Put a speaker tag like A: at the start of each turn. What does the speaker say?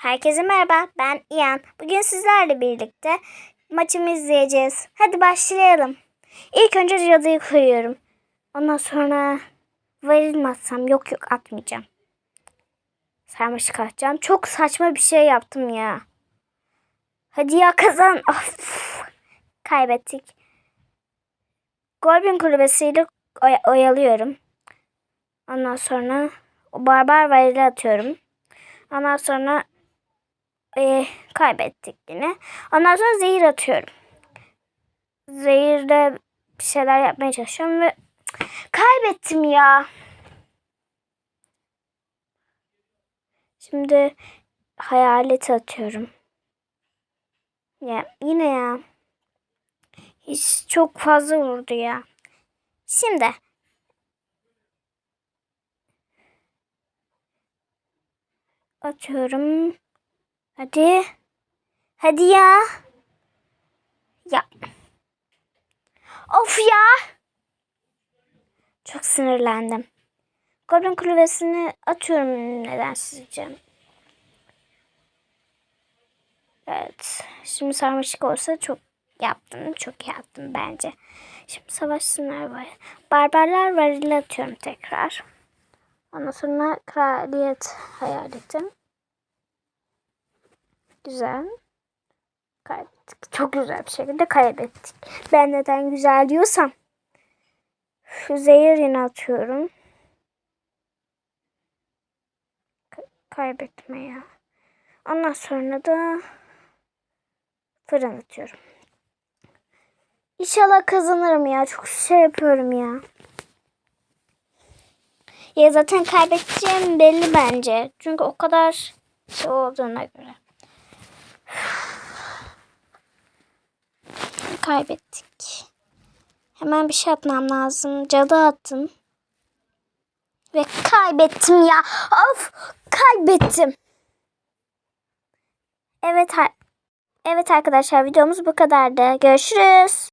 A: Herkese merhaba, ben İyan. Bugün sizlerle birlikte maçımı izleyeceğiz. Hadi başlayalım. İlk önce cadıyı koyuyorum. Ondan sonra varil atsam? Yok yok atmayacağım. Sarmaşık atacağım. Çok saçma bir şey yaptım ya. Hadi ya kazan. Of. Kaybettik. Goblin kulübesiyle oy- oyalıyorum. Ondan sonra barbar varili atıyorum. Ondan sonra e, kaybettik yine. Ondan sonra zehir atıyorum. Zehirle bir şeyler yapmaya çalışıyorum ve kaybettim ya. Şimdi hayalet atıyorum. Ya yine ya. Hiç çok fazla vurdu ya. Şimdi atıyorum. Hadi. Hadi ya. Ya. Of ya. Çok sinirlendim. Goblin kulübesini atıyorum neden sizce? Evet. Şimdi sarmaşık olsa çok yaptım. Çok iyi yaptım bence. Şimdi savaşsınlar var. Barbarlar varili atıyorum tekrar. Ondan sonra kraliyet hayaletim. Güzel. Kaybettik. Çok güzel bir şekilde kaybettik. Ben neden güzel diyorsam. Şu zehir atıyorum. Ka- kaybetme ya. Ondan sonra da fırın atıyorum. İnşallah kazanırım ya. Çok şey yapıyorum ya. Ya zaten kaybedeceğim belli bence. Çünkü o kadar şey olduğuna göre. Kaybettik. Hemen bir şey atmam lazım. Cadı attım. Ve kaybettim ya. Of kaybettim. Evet, evet arkadaşlar videomuz bu kadardı. Görüşürüz.